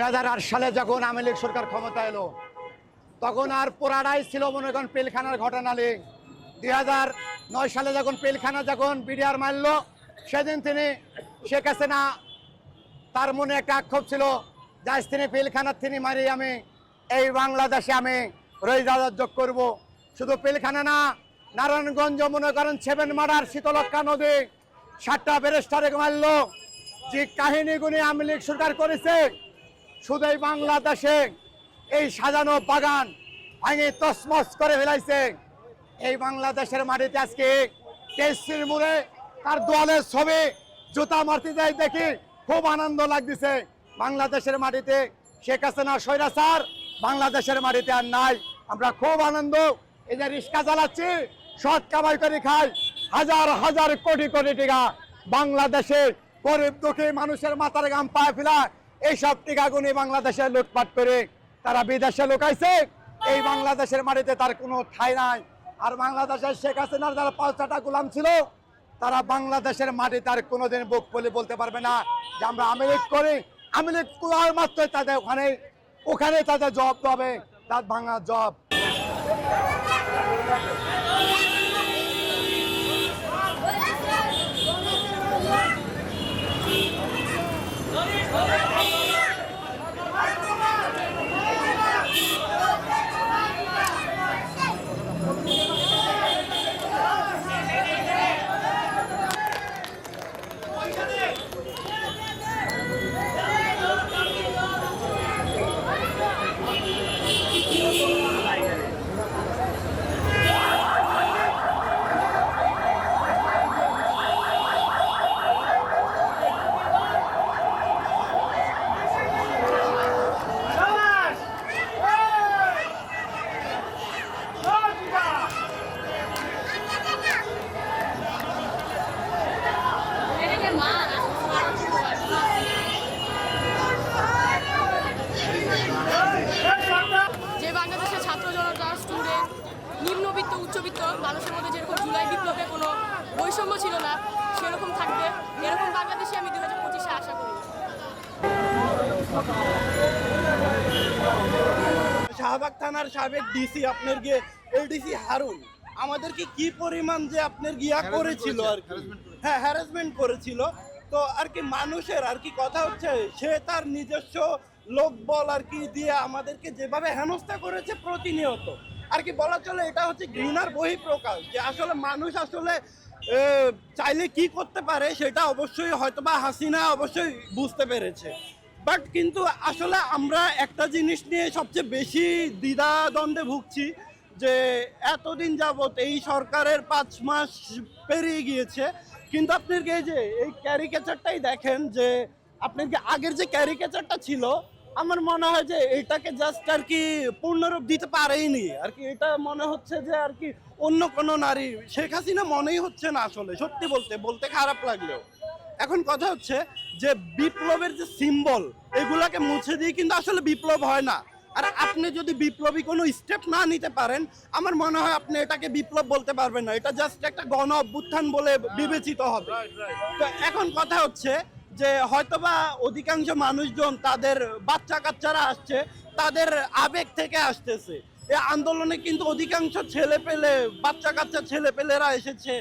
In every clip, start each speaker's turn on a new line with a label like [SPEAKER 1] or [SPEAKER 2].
[SPEAKER 1] দুই হাজার আট সালে যখন আওয়ামী লীগ সরকার ক্ষমতা এলো, তখন আর পোড়াটাই ছিল মনে করেন পিলখানার ঘটনালি দুই নয় সালে যখন পিলখানা যখন বিডিআর মারল, সেদিন তিনি শেখ হাসিনা তার মনে একটা আক্ষেপ ছিল যাই তিনি পিলখানার তিনি মারি আমি, এই বাংলাদেশে আমি রইজাদার যোগ করব। শুধু পিলখানা না নারায়ণগঞ্জ মনে করেন সেভেন মার্ডার শীতলক্ষা নদী সাতটা ব্যারিস্টারে মারল। যে কাহিনীগুলি আওয়ামী লীগ সরকার করেছে শুধু এই বাংলাদেশে এই সাজানো বাগান ভাঙে তসমস করে ফেলাইছে। এই বাংলাদেশের মাটিতে আজকে কেসির মুড়ে তার দোয়ালের ছবি, জুতা মারতে যাই দেখি খুব আনন্দ লাগতেছে। বাংলাদেশের মাটিতে শেখ হাসিনা সৈরা স্বৈরাচার, বাংলাদেশের মাটিতে আর নাই। আমরা খুব আনন্দ। এই যে রিক্সা চালাচ্ছি, সৎ কামাই করে খাই। হাজার হাজার কোটি কোটি টাকা বাংলাদেশে গরিব দুঃখী মানুষের মাথার গাম পায়ে ফেলা এইসব টিকাগুনি বাংলাদেশে লুটপাট করে তারা বিদেশে লুকাইছে। এই বাংলাদেশের মাটিতে তার কোনো ঠাই নাই। আর বাংলাদেশের শেখ হাসিনার যারা পাঁচটা গোলাম ছিল, তারা বাংলাদেশের মাটি তার কোনোদিন বুক বলে বলতে পারবে না। যে আমরা আমেরিক করি আমেরিক করার মাত্রই তাদের ওখানে ওখানে তাদের জব হবে। তার ভাঙা জব
[SPEAKER 2] বৈষম্য ছিল না সেরকম থাকবে। এরকম বাংলাদেশে আমি দু হাজার পঁচিশে আশা করি।
[SPEAKER 3] শাহবাগ থানার সাবেক ডিসি আপনার গিয়ে এলডিসি হারুন আমাদেরকে কি পরিমাণ যে আপনার গিয়া করেছিল আর কি। হ্যাঁ হ্যারাসমেন্ট করেছিল। তো আর কি মানুষের আর কি কথা হচ্ছে সে তার নিজস্ব লোকবল আর কি দিয়ে আমাদেরকে যেভাবে হেনস্থা করেছে প্রতিনিয়ত। আর কি বলা চলে এটা হচ্ছে ঘৃণার বহিঃপ্রকাশ যে আসলে মানুষ আসলে চাইলে কি করতে পারে সেটা অবশ্যই হয়তোবা হাসিনা অবশ্যই বুঝতে পেরেছে। বাট কিন্তু আসলে আমরা একটা জিনিস নিয়ে সবচেয়ে বেশি দ্বিধাদ্বন্দ্বে ভুগছি যে এতদিন যাবৎ এই সরকারের পাঁচ মাস পেরিয়ে গিয়েছে। কিন্তু আপনার যে, এই ক্যারিকেচারটাই দেখেন যে, আপনার আগের যে ক্যারিকেচারটা ছিল আমার মনে হয় যে এটাকে জাস্ট আর কি পূর্ণরূপ দিতে পারেইনি। আর কি এটা মনে হচ্ছে যে আর কি অন্য কোনো নারী শেখ হাসিনা মনেই হচ্ছে না আসলে সত্যি বলতে বলতে খারাপ লাগলেও। এখন কথা হচ্ছে যে বিপ্লবের যে সিম্বল এগুলাকে মুছে দিয়ে কিন্তু আসলে বিপ্লব হয় না। আর আপনি যদি বিপ্লবী কোনো স্টেপ না নিতে পারেন আমার মনে হয় আপনি এটাকে বিপ্লব বলতে পারবেন না। এটা জাস্ট একটা গণ অভ্যুত্থান বলে বিবেচিত হবে। তো এখন কথা হচ্ছে যে হয়তোবা অধিকাংশ মানুষজন তাদের বাচ্চা কাচ্চারা আসছে, তাদের আবেগ থেকে আসতেছে। এই আন্দোলনে কিন্তু অধিকাংশ ছেলে পেলে বাচ্চা কাচ্চা ছেলে পেলেরা এসেছে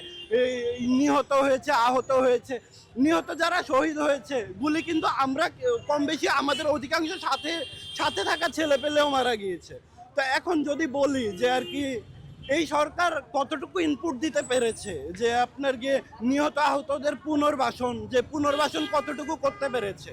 [SPEAKER 3] নিহত হয়েছে, আহত হয়েছে। নিহত যারা শহীদ হয়েছে, গুলি কিন্তু আমরা কম বেশি আমাদের অধিকাংশ সাথে সাথে থাকা ছেলে পেলেও মারা গিয়েছে। তো এখন যদি বলি যে আর কি এই সরকার কতটুকু ইনপুট দিতে পেরেছে যে আপনার গিয়ে নিহত আহতদের পুনর্বাসন, যে পুনর্বাসন কতটুকু করতে পেরেছে?